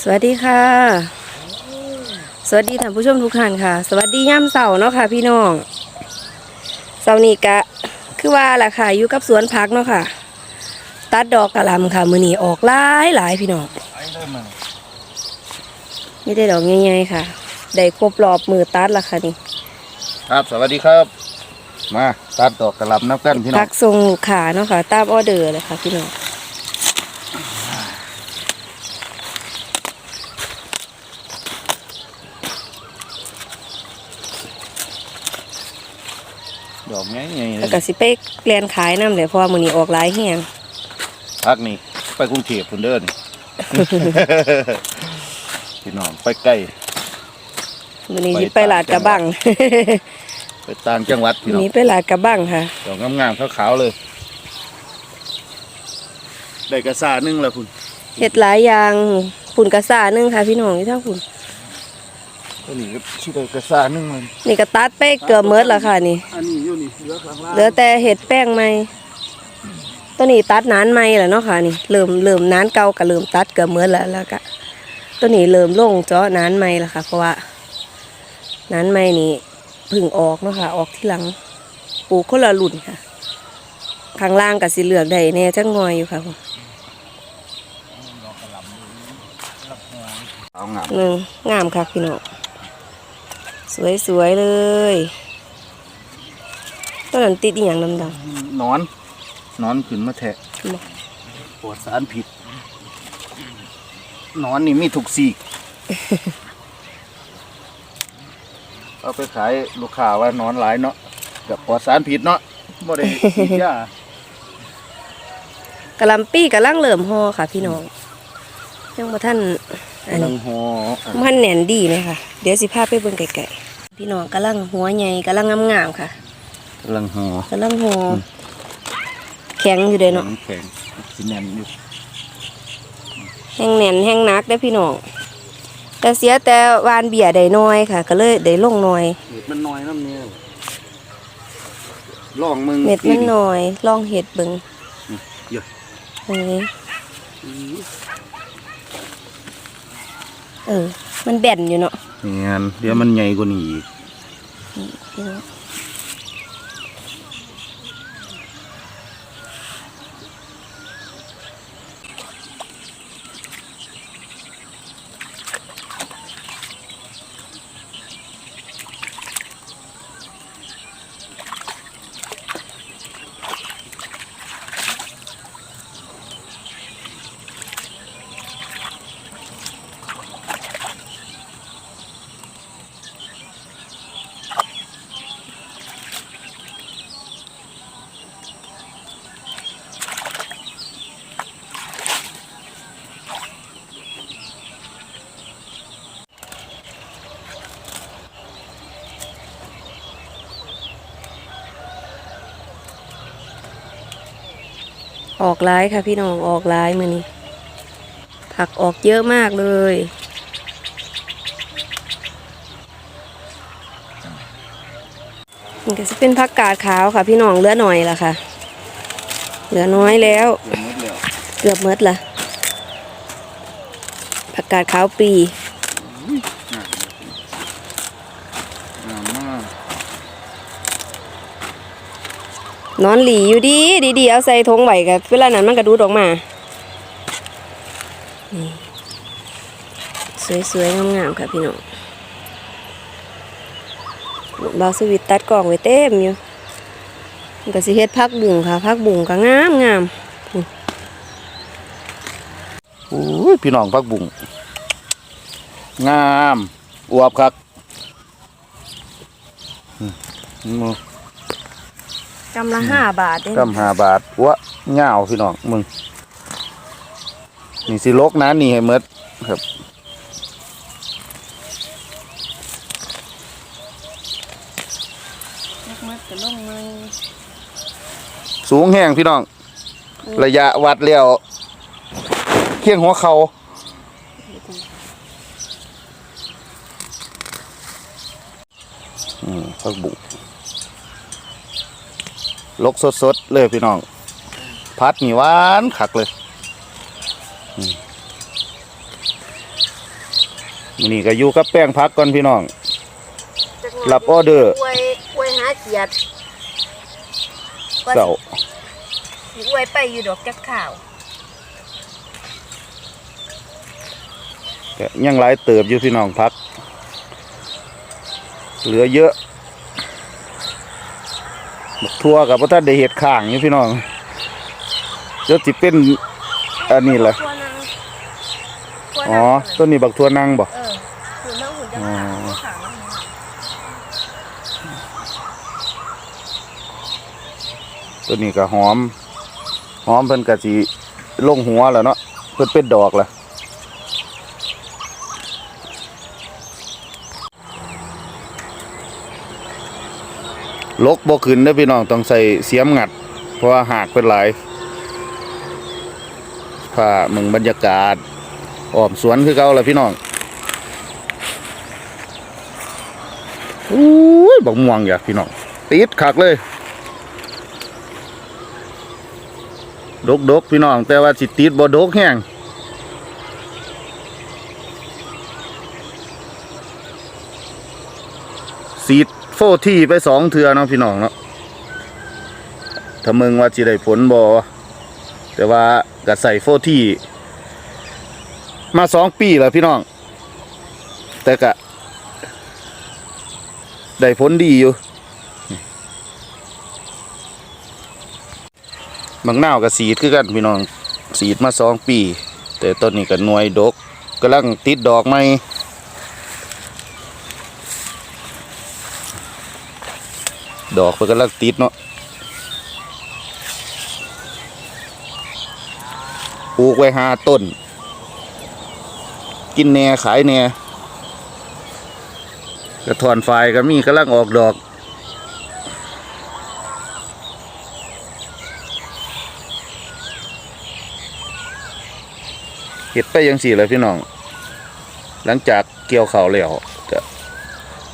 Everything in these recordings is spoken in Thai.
สวัสดีค่ะ สวัสดีท่านผู้ชมทุกท่านค่ะ สวัสดีย่ำเสาร์เนาะค่ะ พี่น้องเสาร์นี้กะ คือว่าล่ะค่ะอยู่กับสวนพักเนาะค่ะ ตัดดอกกระหลำค่ะ มือนี้ออกหลายหลายพี่น้องไม่ได้ดอกใหญ่ๆค่ะ ได้ครบรอบมือตัดละค่ะนี่ครับสวัสดีครับ มาตัดดอกกระหลำน้ำกันพี่น้อพังกทรงลูกขาเนาะค่ะตามออเดอร์เลยค่ะพี่น้อง ดอกไงไง แล้วก็สิไปเรียนขายน้ำเดี๋ยวเพราะว่ามือนี้ออกหลายแห้งพักนี่ไปกรุงเทพพุ่นเดินพี่น้องไปใกล้มือนี้ไปสิไปลาดกระบัง ไปต่างจังหวัดพี่น้องนี้ไปลาดกระบังค่ะ ดอกงามๆขาวๆเลย ได้กระซ่าหนึงแล้วคุณเห็ดหลายอย่างฝุ่นกระสาหนึงค่ะ พี่น้องที่ทั้งฝุ่นตัวนี้ก็ชื่อได้กระซ่าหนึงมันนี่ก็ตัดไปเกือบเมิดแล้วค่ะนี่ อันนี้อยู่นี่ เหลือข้างล่างเหลือแต่เห็ดแป้งไหมตัวนี้ตัดนานไหมแหละเนาะค่ะนี่เริ่มเริ่มนานเก่าก็เริ่มตัดเกือบเมิดแล้วแล้วก็ตัวนี้เริ่มลงเจาะนานไหมแล้วค่ะ เพราะว่านานไหมนี่เพึ่งออกเนาะค่ะ ออกที่หลังปลูกคนละรุ่นค่ะข้างล่างก็สิเหลือกได้แน่จังงอยอยู่ค่ะเอางามหนึ่งงามค่ะพี่น้องสวยๆเลย ต้นนั้นติดอีหยังดำหนอนหนอนขึ้นมาแทะๆบอกปวดสารผิดหนอนนี่มีทุกสีก เอาไปขายลูกค้าว่าหนอนหลายเนาะกับปลอดสารผิดเนาะบ่ได้ฉีดยา กะหลำปี้กะลังเหลิ่มหอค่ะ พี่น้องยังมาท่านอันกำลังนี้หอมันแหน่นดีเลยค่ะ เดี๋ยวสิพาไปเบิ่งไก่ๆพี่น้องกะลังหัวใหญ่กะลังงามๆค่ะ กำลังหอกะลังหอแข็งอยู่เลยเนาะแข็งสิแน่นอยู่แห้งแหน่นแห้งหนักได้อพี่น้องแต่เสียแต่วานเบียได้น้อยค่ะ ก็เลยได้ลงน้อยเม็ดมันน้อยน้ำเนี่ยลองมึงเม็ดมันน้อยลองเห็ดเบิ่งเยอะเออเออ มันแบนอยู่เนาะเนี่ยเดี๋ยวมันใหญ่กว่านี้อีก องออกร้ายค่ะพี่น้องออกร้ายมือนี้ผักออกเยอะมากเลยมันก็จะเป็นผักกาดขาวค่ะ พี่น้องเหลือหน่อยละค่ะ เหลือน้อยแล้วเดี๋ยวหมดแล้วเกือบหมดละผักกาดขาวปี งามมาก นอนหลีอยู่ดีดีดีเอาใส่ทงไหวกับเวลานั้นมันกระดูดออกมาสวยๆงามๆค่ะพี่น้องบาสวิตตัดกล่องไว้เต็มอยู่ก็สิเฮ็ดพักบุ่งค่ะพักบุ่งก็งามงามโอ้ยพี่น้องพักบุ้งงามอวบครับอืมมือ กำละห้าบาทเด้กำหาบาทวะเงาวพี่น้องมึงนี่สิลกนะนี่ให้เมดครับมัดก็ลงมาสูงแห้งพี่น้อง ระยะวัดแล้วเคียงหัวเขาอืมพักบุก ลกสดๆเลยพี่น้อง พัดนี่หวานคักเลยอืมมื้อนี้ก็อยู่กับแป้งพักก่อนพี่น้องจักหน่ยรับออเดอร์อวยอวยหาเกียรติเสาสิอวยไปอยู่ดอกจักข่าวก็ยังหลายเติบอยู่พี่น้องพัก เหลือเยอะบัก ทั่วกับพ่ท่านได้เห็ดข้างอยู่พี่น้องเดี๋ยวสิเป็นอันนี้แหละตัวนางตัวอ๋อนางต้นนี้บักทั่วนังบ่เออหุ่นน้องหุ่นจะอ๋อมาขาวขาวต้นนี้ก็หอม หอมเพิ่นก็สิลงหัวแล้วเนาะเพิ่นเป็นดอกแล้ว ลกบ่ขึ้นเด้อพี่น้องต้องใส่เสียมงัด เพราะว่าหากเป็นหลายพามึงบรรยากาศอ้อมสวนคือเก่าแหละพี่น้องอุ้ยบักม่วงอยากพี่น้องติดคักเลย ดกดกๆพี่น้อง แต่ว่าสิติดบ่ดกแห้งสีด โฟที่ไปสองเทือเนาะพี่น้องเนาะถ้ามึงว่าสิได้ผลบ่แต่ว่าก็ใส่โฟที่ มาสองปีแล้วพี่น้อง แต่ก็ได้ผลดีอยู่บางนาวกับสีดคือกันพี่น้อง สีดมาสองปี แต่ต้นนี้ก็หน่วยดกกำลังติดดอกใหม่ ดอกเพิ่นกำลังติดเนาะปลูกไว้ห้าต้น กินแหน่ขายแหน่กระถอนไฟก็มีกำลังออกดอกเห็ดไปยังสี่เลยพี่น้อง หลังจากเกี่ยวเขาแล้วก็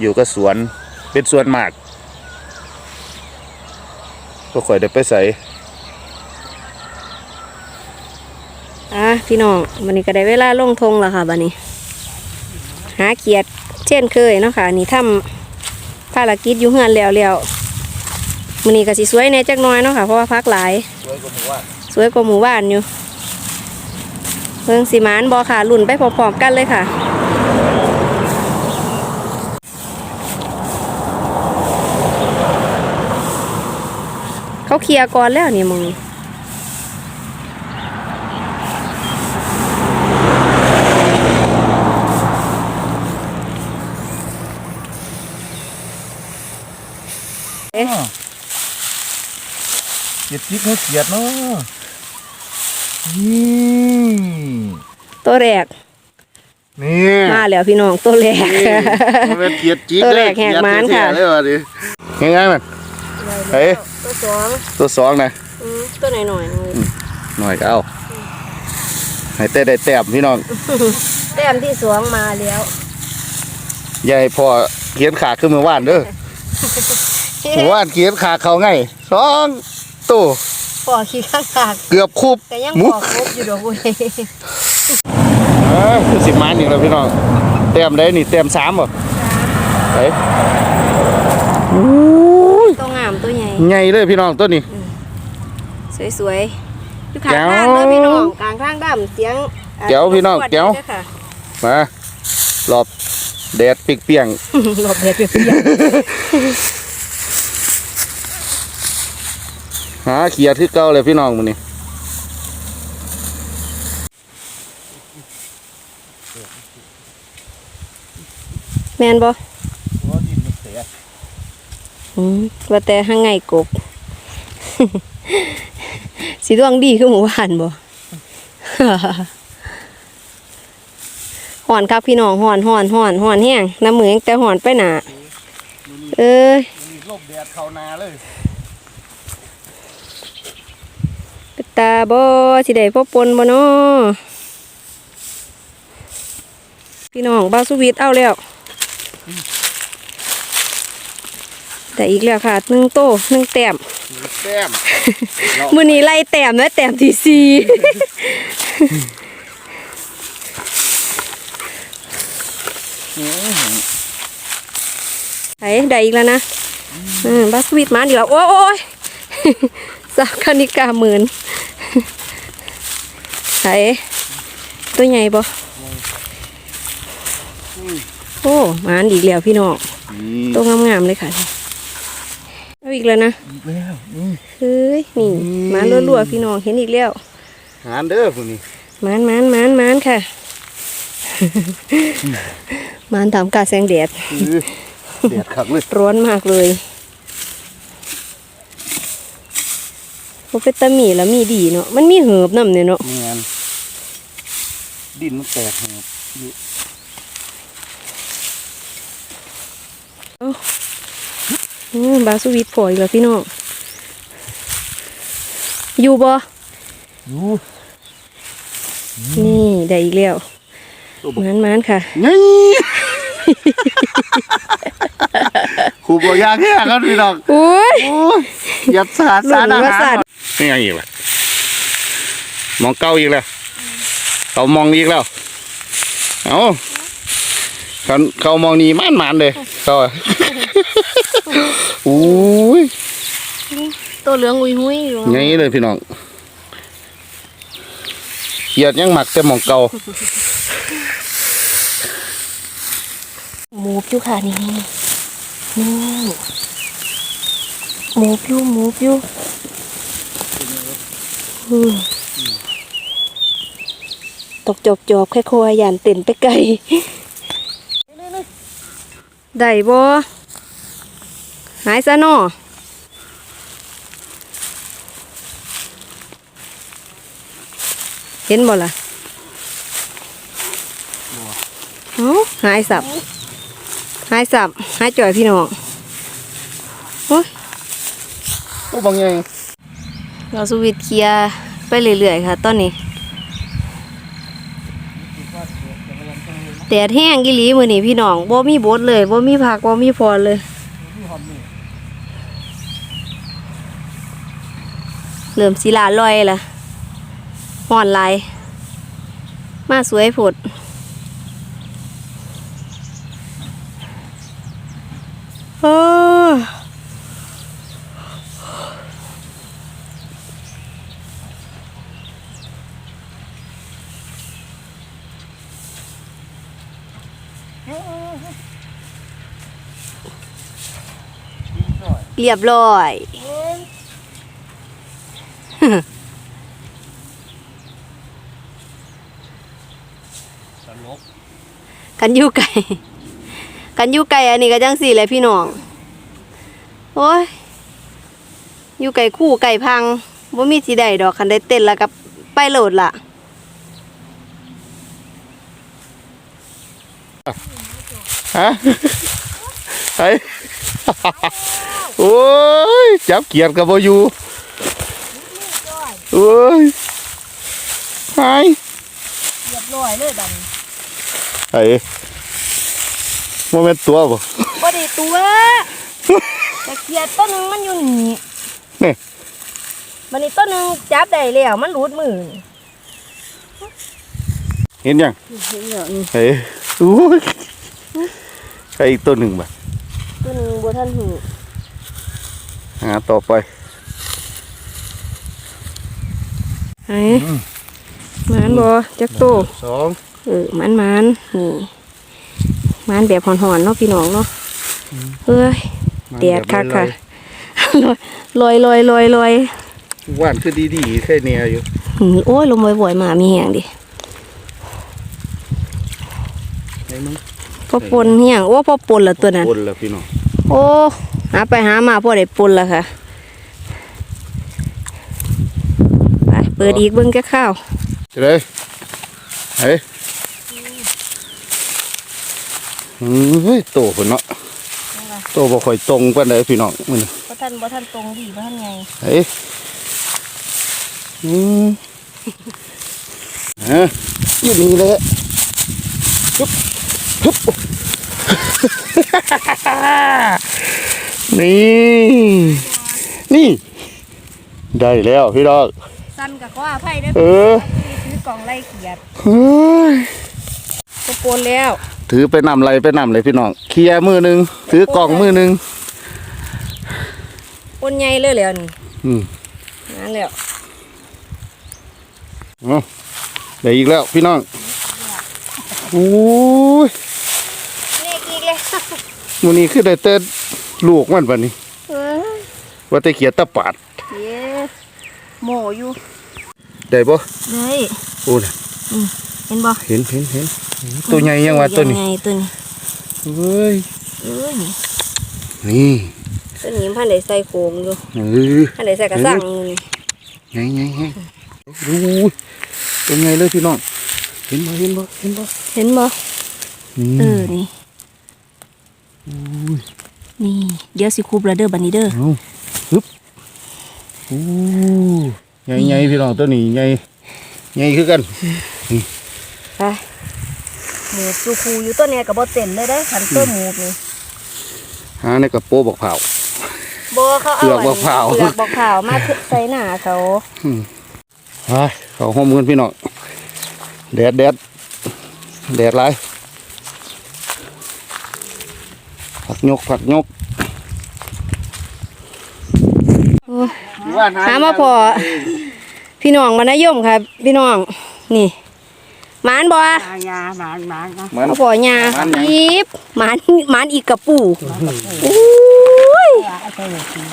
อยู่กับสวนเป็นสวนหมาก ก็ค่อยได้ไปใส่อะพี่น้องวันนี้ก็ได้เวลาลงทงแล้วค่ะบัดนี้ หาเกียรติเช่นเคยเนาะค่ะ นี่ทำภารกิจอยู่เฮือนแล้วแล้วมื้อนี้ก็สิสวยแน่จักน่อยเนาะค่ะเพราะว่าพักหลาย สวยกว่าหมู่ว่านสวยกว่าหมู่บ้านอยู่เพิ่งสีมานบอค่ะรุ่นไปพร้อมๆกันเลยค่ะ เขาเคลียร์ก่อนแล้วนี่มึงเอ๊ะเกียดจิ๊กเขาเกียดเนาะนี่ตัวแรกนี่มาแล้วพี่น้องตัวแรก มันเป็นเกียดจิ๊กตัวแรกแหกม้านค่ะ เกียดเสียๆเลยว่ะดิยังไงมัน เฮ้ยตัวสองตัวสองนะอืมตัวหน่อยหน่อยๆเลยหน่อยก็เอาให้แต่ได้แต้มพี่น้องแต้มที่สองมาแล้วยายพ่อเขียนขาขึ้นมือว่านเด้อหมือว่านเขียนขาเขาไงสองตัวปอขี้ข้างขากเกือบคุบแต่ยังมุปกอกครบอยู่ดอกบุญเออคือสิบมันอีกแล้วพี่น้องแต้มได้นี่แต้มสามบ่ไปอู้ย ตัวงามตัว ใหญ่ใหญ่เลยพี่น้องตัวนี้สวยๆอยู่ข้างแจ๋วทางเลยพี่น้องกลางทางดำเสียงอะแจ๋วพี่น้องสสแจ๋วด้วยค่ะมาหลบแดดปิกเปียงหลบเด็ดเปรี้ยวหาเขียดที่เก่าเลยพี่น้องมื้อนี้ๆแมนบ่อืม ว่าแต่ห้างไงกบ สีดวงดีคือหมูหวานบ่ห่อนครับพี่น้องห่อนห่อนห่อนห่อนแห้งน้ำมือยังแต่ห่อนไปหนาเอ้ยมีลมแดดเข้านาเลยเป็นตาบ่สิได้พ่อปนบ่เนาะพี่น้องบ้าวสุวิทย์เอาแล้ว แต่อีกแล้วค่ะหนึ่งโตหนึ่งแต้มแต้มมื้อนี้ไล่แต้มแล้วแต้มที่สี่ไอ้ได้อีกแล้วนะอืมบัสวิตมาดีแล้วโอ้ยโอ้ยสาวคณิกาหมื่นไอ้ตัวใหญ่ปะโอ้หมานอีกแล้วพี่น้องนี่ตัวงามๆเลยค่ะเอาอีกแล้วนะอีกแล้วนี่เฮ้ยนี่หมานรัวๆพี่น้องเห็นอีกแล้วหานเด้อพวกนี้หมานหมานหมานหมานค่ะหมานทำกาแสงแดดอื้อเดือดคักเลยร้อนมากเลยโอเป็นตาหมีแล้วมีดีเนาะมันมีเหือบน้ำเนี่ยเนาะแมนดินมันแตกครับอยู่อืม บาสวิตพออีกแล้วพี่น้อง อยู่บ่อยู่นี่ได้อีกแล้วตัวบอกหมานหมานค่ะนี่ครูบอกยากแค่ครับพี่น้องโอ้ยโอ้ยยัดสาดสารอาหลุดว่าหาสารดนี่ไงอีกล่ะมองเก้าอีกแล้วเขามองอีกแล้ว เอาเขาเขามองนี่ม่านมานเลยเขา อะอุ้ยตัวเหลืองอุยหุยอยู่ไงเลยพี่น้องเหยียดยังหมักแต่หมองเก่าหมูพิวค่ะนี่นี่นี่หมูพิวหมูพิวอืมตกจอบจอบแค่คอยยานเต้นไปไกลได้บ่ หายซะเนาะเห็นบ่ล่ะเอ้าหายสับ หายสับ หายจ่อยพี่น้องโอ้ยโอ้บางไงเราสวิตช์เคลียร์ไปเรื่อยๆค่ะตอนนี้แดดแห้งกิลีมือนี่พี่น้องบ่มีบดเลยบ่มีผักบ่มีพรเลย เริ่มสีลาลอยละห่อนลาย มาสวยผดโอ้เรียบร้อย กันอยู่ไก่ กันอยู่ไก่อันนี้ก็จังสี่เลยพี่น้อง โอ้ยอยู่ไก่คู่ไก่พังบ่มีสีใดดอกคันได้เต้นแล้วก็ไปโหลดละฮะไอ้โอ้ย จับเกียร์กับโบอยู โอ้ยหายเรียบร้อยเลยบัดไอ้โมเมนตัวบ่บ่ได้ตัวแต่เกียดต้นนึงมันอยู่นี่นี่บัดนี้ต้นนึงจับได้แล้วมันหลุดมือเห็นยังเห็นแล้วนี่ไอ้โอ้ยไอ้อีกตัวหนึ่งบ่ต้นนึงบ่ทันหูหาต่อไป ไอ้หมานบ่จักโตสองเออมันมันนี่มันแบบหอนๆเนาะพี่น้องเนาะเฮ้ยแดดคักค่ะลอยลอยลอยลอยว่านคือดีๆแค่เนี้ยอยู่หืมโอ้ยลมบ่อยๆมามีแหงดิไอ้มึงพอปนเฮียงโอ้พอปนละตัวนั้นคนละพี่น้องโอ้หาไปหามาพอได้ปนละค่ะไปเปิดอีกเบิ่งแก่ข้าวจะได้เฮ้ยอืมเฮ้ยโตคนเนาะโตบ่ค่อยตรงปานใดพี่น้องมื้อนี้บ่ทันบ่ทันตรงดีบ่ทันไงเฮ้ยอืมฮะอยู่นี่เลยฮึบฮึบนี่ นี่ ได้แล้วพี่น้อง สั้นกับขออภัยเด้อเออ ซื้อกล่องไล่เขียดเฮ้ยพอปนแล้วถือไปนำไรไปนำเลยพี่น้องเคลียร์มือหนึงถือกล่องมือหนึงปนใหญ่เลยแล้วนี่อืมนั่นแล้วเอาได้อีกแล้วพี่น้องอู้ยเล็กอีกเลยมูนี้คือได้แต่ลูกมันปะนี่เออว่าแต่เขียดตะปาด เย้ โมอยู่ได้บ่ได้โอ้น่ะเห็นบ่เห็นเห็นเห็นตัวใหญ่ยังวะตัวนี้ใหญ่ตัวนี้เฮ้ยเอ้ยนี่ตัวนี้พันได้ใส่โครงอยู่เออพันได้ใส่กระสังอยู่นี่ไงไงไงดูตัวใหญ่เลยพี่น้องเห็นบ่เห็นบ่เห็นบ่เห็นบ่นี่เออนี่นี่เดี๋ยวสิคูบระเด้อบัดนี้เด้อเอาฮึบโอ้ใหญ่ใหญ่พี่น้องตัวนี้ใหญ่ใหญ่คือกันไปหมูสูคูอยู่ตัวเนี้ยกับบ่เต้นเลยได้ขันตัวหมูนี่หาในกระโปรงบอกเผาบ่เขาเอาเปลือกมะพร้าวเปลือกบอกข่าวมาใส่หน้าเขาไปเขาห้อมกันพี่น้องแดดแดดแดดไรผักยกผักยก หามาพอพี่น้องมานายมครับพี่น้อง นี่หมานบ่ยาหมานหมานนะมันมาพอหญ้าหมานหยังอีบหมานหมานอีกกระปูอุ้ย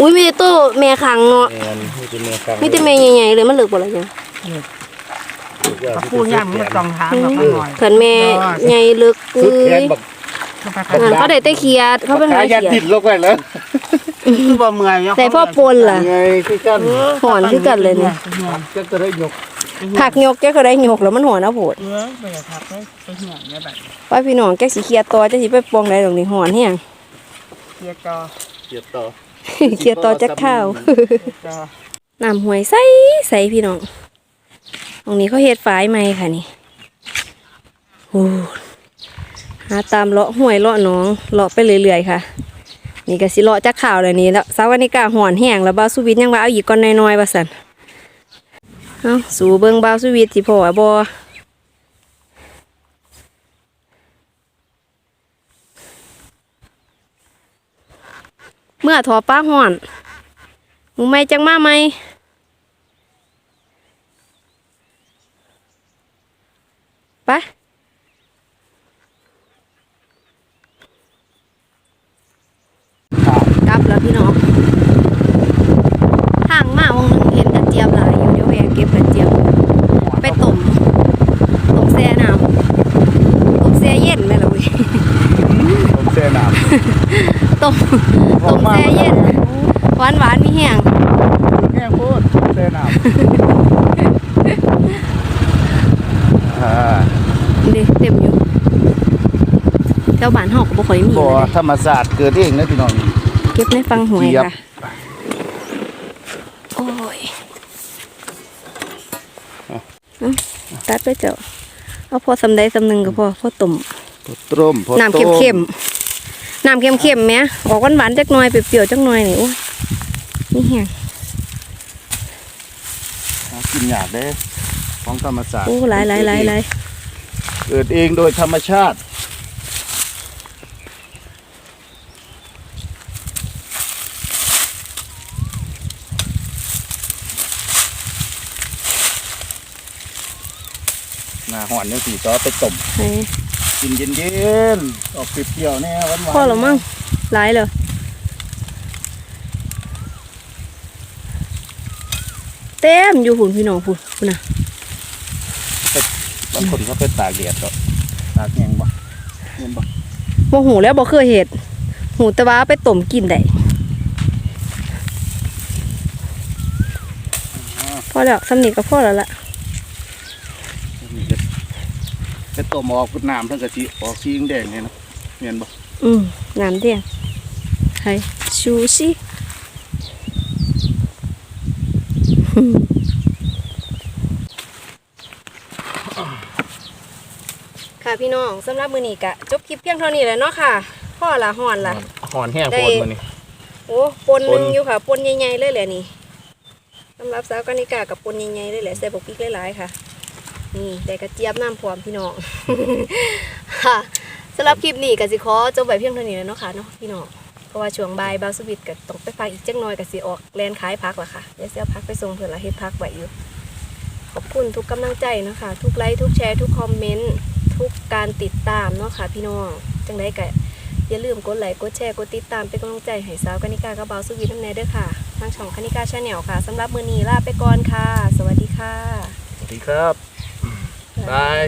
อุ้ยมีแต่ตัวแม่ขังเนาะแอนนี่จะเมียฟังมีแต่แม่ใหญ่ๆเลยมันเหลือกบ่ล่ะจังพูดย่างมันต้องถามเราหน่อยขันแม่ใหญ่เลึกสุดเอ้แขนยบักนั่นเขาได้แต่เขียดเขาเป็นหาขายัดเขียดติดลงไปแล้ว คือบ่เมื่อยเนาะแต่พ่อปนล่ะไงคือกันหอนคือกันเลยเนี่ยจะจะได้ยกผักยกแกก็ได้ยกแล้วมันหอนเอาโผดเออไปเลยครับไปไปเหี่ยเนี่ยแบบว่าพี่น้องแกสิเคลียร์ต่อจะสิไปปองได้ตรงนี้หอนแฮงเกียร์จอเกียดต่อเคลียร์ต่อจากข้าวจอน้ำห้วยใสใสพี่น้องตรงนี้เขาเฮ็ดฝายใหม่ค่ะนี่โอ้หาตามเลาะห้วยเลาะหนองเลาะไปเรื่อยๆค่ะ นี่ก็สิเลาะจากข่าวเลยนี่แล้วสาวนิกาหอนแห้งแล้วบ่าสุวิทยังว่าเอาอีกก่อนน้อยๆว่าซั่นเอาสู่เบิงบ่าสุวิทสิพอบ่เมื่อถอป้าห่อนมึงไม่จังมาไหมไปกลับ แล้วพี่น้องห่างมากวงหนึงเห็นกระเจี๊ยบหลายอยู่เดี๋ยวแวะเก็บกระเจี๊ยบไปต้มต้มแซ่น้ำต้มแซ่เย็นไหมล่ะเว้ยผมเส้น้ต้มต้มแซ่เย็นหวานหวานๆมีแห้งำแห้งพูดเส้น้ำอ่าเด็เต็มอยู่แถวบ้านเฮาก็บ่ค่อยมีบ่อนะธรรมศาสตร์เกิดเองนะพี่น้องเก็บในฟังหวยเจี๊ยบค่ะ โอ้ยเอาตัดไปเจ้า เอาพอสำใดสำหนึ่งก็พอพอต้มพอต้มพอน้ำเข้มๆน้ำเข้มๆแหมออกหวานๆจักหน่อยเปรี้ยวๆจักหน่อยนี่โอ้ยนี่แห้งหากินยากเด้ของธรรมศาสตร์โอ้หลายหลายหลายหลายเกิดเองโดยธรรมชาติ หน้าหอนยังสีซอไปต้มให้กินเย็นๆออกเปรี้ยวๆแน่หวานๆพอแล้วมั้งหลายเลยเต็มอยู่หุ่นพี่น้องพุ่นพุ่นน่ะบางคนเขาไปตากแดดก็ตากแห้งบ่เห็นบ่บ่หูแล้วบ่เคยเห็ดหูแต่ว่าเอาไปต้มกินได้พอแล้วสำนีก็พอแล้วล่ะ นี่ก็ ไปต้มออกกับน้ำทั้งกะทิออกสีแดงๆเลยนะเห็นบ่อืมน้ำเดียงไห้ชูชิค่ะพี่น้องสำหรับมือนี้กะจบคลิปเพียงเท่านี้แหล้วเนาะค่ะพ่อละห่อนละหอนแห้งได้โคตรมื้อนี้โอ้ปนหนึ่งปนอยู่ค่ะปนใหญ่ๆเลยแหละนี่สำหรับสาวกานิกากับปนใหญ่ๆเลยแหละใส่บกพริกหลายๆค่ะ นี่ได้กระเจี๊ยบน้ำพร้อมพี่น้องค่ะสำหรับคลิปนี้กสิขอจบไว้เพียงเท่านี้แล้วเนาะค่ะเนาะพี่น้องเพราะว่าช่วงบ่ายบาวสุบิตก็ต้องไปฟังอีกจักหน่อยก็สิออกแลนขายพักละค่ะเดี๋ยวสิเอาพักไปส่งเพิ่นละเฮ็ดพักไว้อยู่ ขอบคุณทุกกำลังใจเนาะค่ะทุกไลค์ทุกแชร์ทุกคอมเมนต์ทุกการติดตามเนาะค่ะพี่น้องจังได้ก็อย่าลืมกดไลค์กดแชร์กดติดตามเป็นกำลังใจให้สาวกนิกากระเบาสวิทน้ำแน่เด้อค่ะทางช่องคณิกาชาแนลค่ะสำหรับมือนีลาไปก่อนค่ะ สวัสดีค่ะ สวัสดีครับ บาย